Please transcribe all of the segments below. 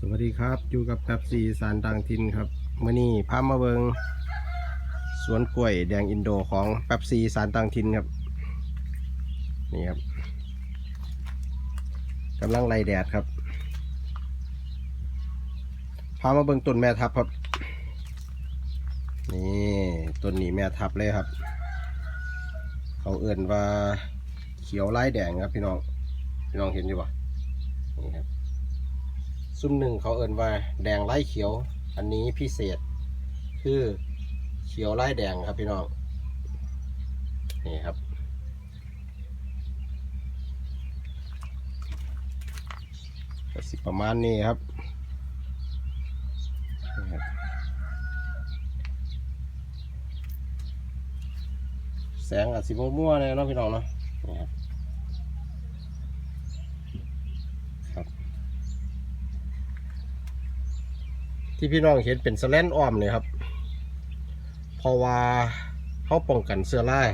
สวัสดีครับ อยู่กับแป๊บซีสารต่างทินครับเมื่อนี้พามาเบิงสวนกล้วยแดงอินโดของแป๊บซีสารต่างทินครับ นี่ครับกำลังไล่แดดครับ พามาเบิงต้นแม่ทับครับ นี่ต้นนี้แม่ทับเลยครับ เขาเอื่นว่าเขียวไล่แดงครับพี่น้อง พี่น้องเห็นอยู่ปะนี่ครับ ซุ้มหนึ่งเขาเอ่นว่า แดงไล่เขียว อันนี้พิเศษ คือเขียวไล่แดงครับพี่น้อง นี่ครับ ก็สิประมาณนี้ครับ แสงอาจสิมั่วๆเลยเนาะพี่น้องเนาะนี่ครับ ที่พี่น้องเห็นเป็นสแลนอ้อมเนี่ยครับ เพราะว่าเขาป้องกันเสื้อลาย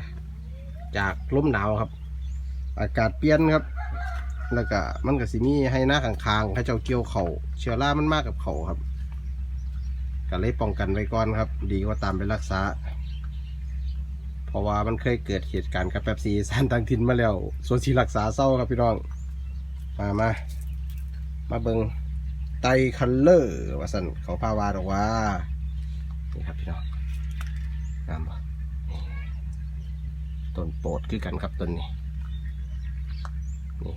จากลมหนาวครับ อากาศเปลี่ยนครับ แล้วก็มันก็สิมีให้หน้าข้างๆให้เจ้าเกี่ยวเขาเชื้อรามันมากกับเขาครับก็เลยป้องกันไว้ก่อนครับ ดีกว่าตามไปรักษา เพราะว่ามันเคยเกิดเหตุการณ์กับแป๊บซีสานต่างถิ่นมาแล้วส่วนสีรักษาเศร้าครับพี่น้องมามามาเบิง ไตคัลเลอร์ว่าสันเขาพาวาดอกว่านี่ครับพี่น้องงามปะนี่ต้นโปดคือกันครับต้นนี้นี่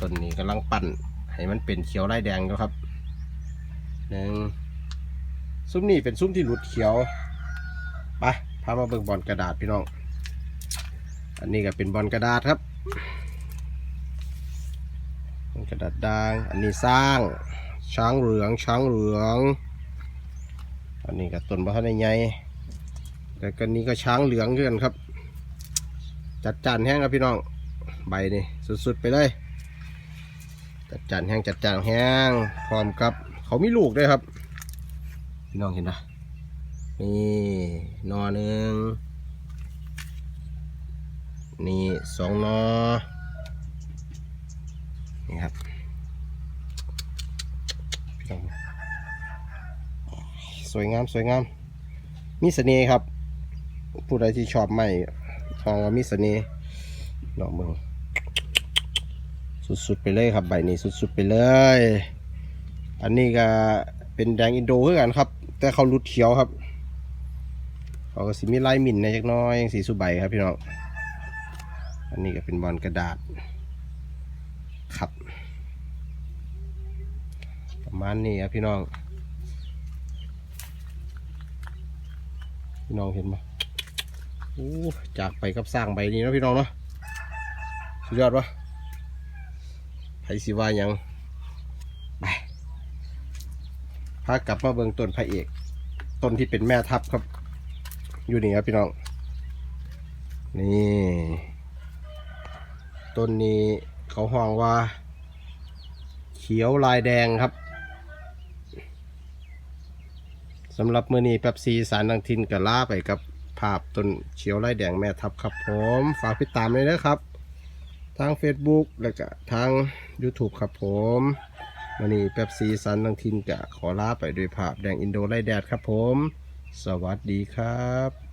ต้นนี้กำลังปั่นให้มันเป็นเขียวไล่แดงแล้วครับหนึ่งซุ้มนี่เป็นซุ้มที่หลุดเขียวไปพามาเบิ่งบอลกระดาษพี่น้อง อันนี้ก็เป็นบอลกระดาษครับกระดาษด่าง อันนี้สร้าง ช้างเหลืองช้างเหลือง อันนี้ก็ต้นบ้านใหญ่แล้วก็นี้ก็ช้างเหลืองด้วยกันครับ จัดจานแห้งครับพี่น้องใบนี่สุดๆไปเลยจัดจานแห้งจัดจานแห้งพร้อมกับ เขามีลูกด้วยครับ พี่น้องเห็นปะนี่นอหนึ่งนี่สองนอนี่ครับ สวยงามสวยงามมีเสน่ห์ครับ ผู้ใดที่ชอบไม้ทองว่ามีเสน่ห์ลองเบิ่งสุดๆไปเลยครับใบนี้สุดๆไปเลย อันนี้ก็เป็นแดงอินโดคือกันครับ แต่เขารุดเขียวครับเขาก็สิมีลายมินในจักน้อยสีสุใบครับพี่น้องอันนี้ก็เป็นบอลกระดาษครับ ประมาณนี้ครับพี่น้อง พี่น้องเห็นไหมโอ้จากไปกับสร้างใบนี้นะพี่น้องเนาะสุดยอดปะไผสิว่ายังไปพากลับมาเบิ่งต้นพระเอก ต้นที่เป็นแม่ทัพครับ อยู่นี่ครับพี่น้อง นี่ต้นนี้เขาห้องว่า เขียวลายแดงครับ สำหรับมือนี้แป๊บซีสารดังทินกับล่าไปกับภาพต้นเขียวไล่แดงแม่ทับครับผมฝากติดตามเลยนะครับ ทาง Facebook แล้วก็ทาง YouTube ครับผมมือนี้แป๊บซีสารดังทินกับขอลาไปด้วยภาพแดงอินโดไล่แดดครับผม สวัสดีครับ